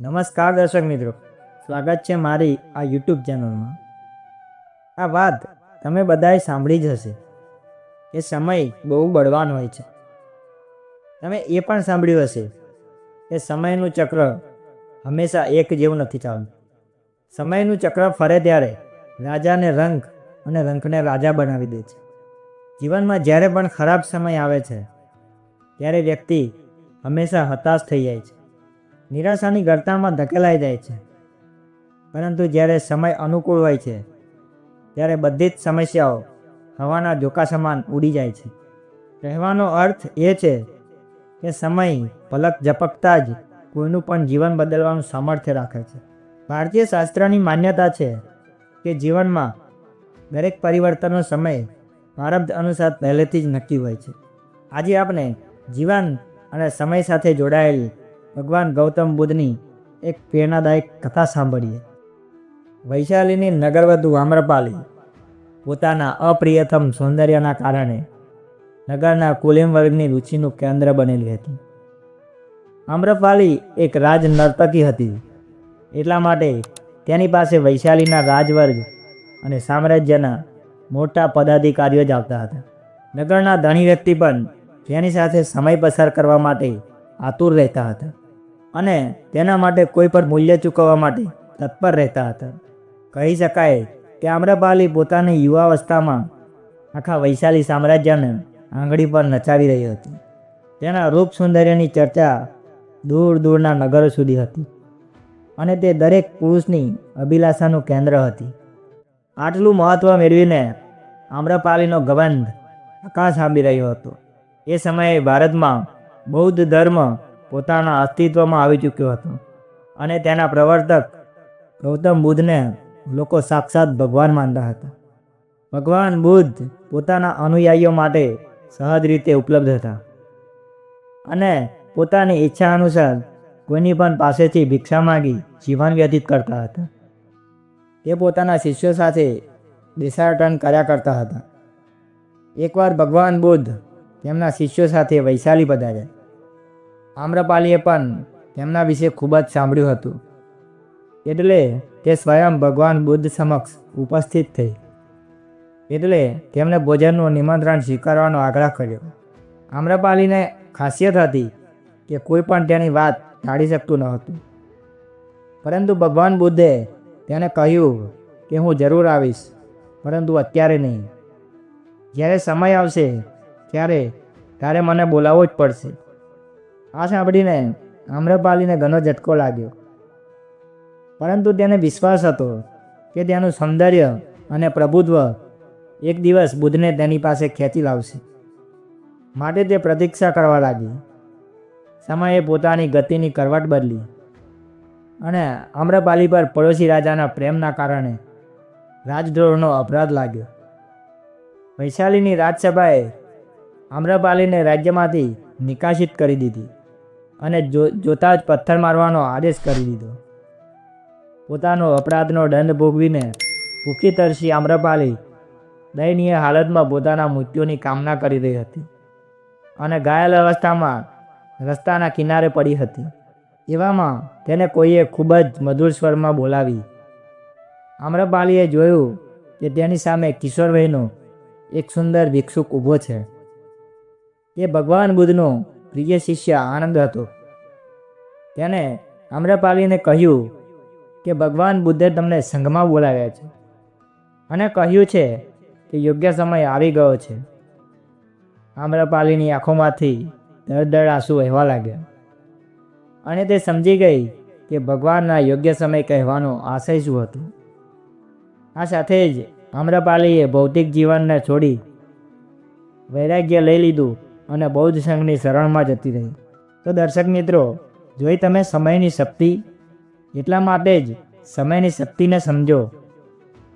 નમસ્કાર દર્શક મિત્રો. સ્વાગત છે મારી આ યુટ્યુબ ચેનલમાં. આ વાત તમે બધાએ સાંભળી જ હશે કે સમય બહુ બળવાન હોય છે. તમે એ પણ સાંભળ્યું હશે કે સમયનું ચક્ર હંમેશા એક જેવું નથી ચાલતું. સમયનું ચક્ર ફરે ત્યારે રાજાને રંક અને રંકને રાજા બનાવી દે છે. જીવનમાં જ્યારે પણ ખરાબ સમય આવે છે, ત્યારે વ્યક્તિ હંમેશા હતાશ થઈ જાય છે. નિરાશાની ગર્તામાં ધકેલાઈ જાય છે. પરંતુ જ્યારે સમય અનુકૂળ હોય છે, ત્યારે બધી જ સમસ્યાઓ હવાના જોકા સમાન ઉડી જાય છે. કહેવાનો અર્થ એ છે કે સમય પલક ઝપકતા જ કોઈનું પણ જીવન બદલવાનું સામર્થ્ય રાખે છે. ભારતીય શાસ્ત્રની માન્યતા છે કે જીવનમાં દરેક પરિવર્તનનો સમય પ્રારબ્ધ અનુસાર પહેલેથી જ નક્કી હોય છે. આજે આપણે જીવન અને સમય સાથે જોડાયેલ ભગવાન ગૌતમ બુદ્ધની એક પ્રેરણાદાયક કથા સાંભળીએ. વૈશાલીની નગરવધુ આમ્રપાલી પોતાના અપ્રિયતમ સૌંદર્યના કારણે નગરના કુલિમ વર્ગની રુચિનું કેન્દ્ર બનેલી હતી. આમ્રપાલી એક રાજ નર્તકી હતી, એટલા માટે તેની પાસે વૈશાલીના રાજવર્ગ અને સામ્રાજ્યના મોટા પદાધિકારીઓ જ આવતા હતા. નગરના ધણી વ્યક્તિ પણ તેની સાથે સમય પસાર કરવા માટે આતુર રહેતા હતા. અને તેના માટે કોઈ પણ મૂલ્ય ચૂકવવા માટે તત્પર રહેતા હતા. કહી શકાય કે આમ્રપાલી પોતાની યુવાવસ્થામાં આખા વૈશાલી સામ્રાજ્યને આંગળી પર નચાવી રહી હતી. તેના રૂપ સૌંદર્યની ચર્ચા દૂર દૂરના નગરો સુધી હતી અને તે દરેક પુરુષની અભિલાષાનું કેન્દ્ર હતી. આટલું મહત્ત્વ મેળવીને આમ્રપાલીનો ગબંધ આકાશ આંબી રહ્યો હતો. એ સમયે ભારતમાં બૌદ્ધ ધર્મ પોતાના અસ્તિત્વમાં આવી ચૂક્યો હતો. અને તેના પ્રવર્તક ગૌતમ બુદ્ધને લોકો સાક્ષાત ભગવાન માનતા હતા. ભગવાન બુદ્ધ પોતાના અનુયાયીઓ માટે સહજ રીતે ઉપલબ્ધ હતા. અને પોતાની ઈચ્છા અનુસાર કોઈની પણ પાસેથી ભિક્ષા માગી જીવન વ્યતીત કરતા હતા. તે પોતાના શિષ્યો સાથે દેશાટન કર્યા કરતા હતા. એકવાર ભગવાન બુદ્ધ તેમના શિષ્યો સાથે વૈશાલી પધાર્યા. આમ્રપાલીએ પણ તેમના વિશે ખૂબ જ સાંભળ્યું હતું. એટલે તે સ્વયં ભગવાન બુદ્ધ સમક્ષ ઉપસ્થિત થઈ. એટલે તેમણે ભોજનનું નિમંત્રણ સ્વીકારવાનો આગ્રહ કર્યો. આમ્રપાલીને ખાસિયત હતી કે કોઈ પણ તેની વાત ટાળી શકતું ન હતું. પરંતુ ભગવાન બુદ્ધે તેને કહ્યું કે હું જરૂર આવીશ, પરંતુ અત્યારે નહીં. જ્યારે સમય આવશે, ત્યારે તારે મને બોલાવવો જ પડશે. આ સાંભળીને આમ્રપાલીને ઘણો ઝટકો લાગ્યો. પરંતુ તેને વિશ્વાસ હતો કે તેનું સૌંદર્ય અને પ્રભુત્વ એક દિવસ બુદ્ધને તેની પાસે ખેંચી લાવશે. માટે તે પ્રતીક્ષા કરવા લાગી. સમયે પોતાની ગતિની કરવટ બદલી અને આમ્રપાલી પર પડોશી રાજાના પ્રેમના કારણે રાજદ્રોહનો અપરાધ લાગ્યો. વૈશાલીની રાજસભાએ આમ્રપાલીને રાજ્યમાંથી નિકાસિત કરી દીધી. અને જોતા જ પથ્થર મારવાનો આદેશ કરી દીધો. પોતાનો અપરાધનો દંડ ભોગવીને ભૂખી તરસી આમ્રપાલી દયનીય હાલતમાં પોતાના મૃત્યુની કામના કરી રહી હતી અને ઘાયલ અવસ્થામાં રસ્તાના કિનારે પડી હતી. એવામાં તેને કોઈએ ખૂબ જ મધુર સ્વરમાં બોલાવી. આમ્રપાલીએ જોયું કે તેની સામે કિશોરભાઈનો એક સુંદર ભિક્ષુક ઊભો છે. તે ભગવાન બુદ્ધનો પ્રિય શિષ્ય આનંદ હતો. તેને આમ્રપાલીને કહ્યું કે ભગવાન બુદ્ધે તમને સંઘમાં બોલાવ્યા છે અને કહ્યું છે કે યોગ્ય સમય આવી ગયો છે. આમ્રપાલીની આંખોમાંથી દળદળ દળ આંસુ વહેવા લાગ્યા અને તે સમજી ગઈ કે ભગવાનના યોગ્ય સમય કહેવાનો આશય શું હતો. આ સાથે જ આમ્રપાલીએ ભૌતિક જીવનને છોડી વૈરાગ્ય લઈ લીધું અને બૌદ્ધ સંઘની શરણમાં જતી રહી. તો દર્શક મિત્રો, જોઈ તમે સમયની શક્તિ? એટલા માટે જ સમયની શક્તિને સમજો.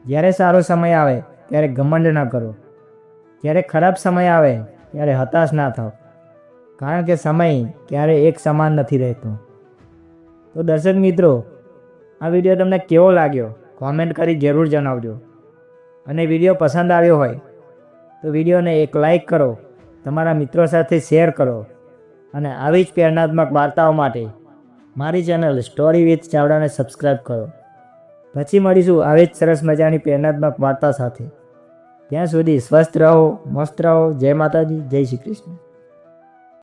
જ્યારે સારો સમય આવે, ત્યારે ઘમંડ ન કરો. જ્યારે ખરાબ સમય આવે, ત્યારે હતાશ ના થાવ કારણ કે સમય ક્યારે એક સમાન નથી રહેતો. તો દર્શક મિત્રો, આ વીડિયો તમને કેવો લાગ્યો? કોમેન્ટ કરી જરૂર જણાવજો. અને વીડિયો પસંદ આવ્યો હોય, તો વિડીયોને એક લાઈક કરો. તમારા મિત્રો સાથે શેર કરો અને આવી જ પ્રેરણાત્મક વાર્તાઓ માટે મારી ચેનલ સ્ટોરી વિથ ચાવડાને સબસ્ક્રાઈબ કરો. પછી મળીશું આવી જ સરસ મજાની પ્રેરણાત્મક વાર્તા સાથે. ત્યાં સુધી સ્વસ્થ રહો, મસ્ત રહો. જય માતાજી, જય શ્રી કૃષ્ણ.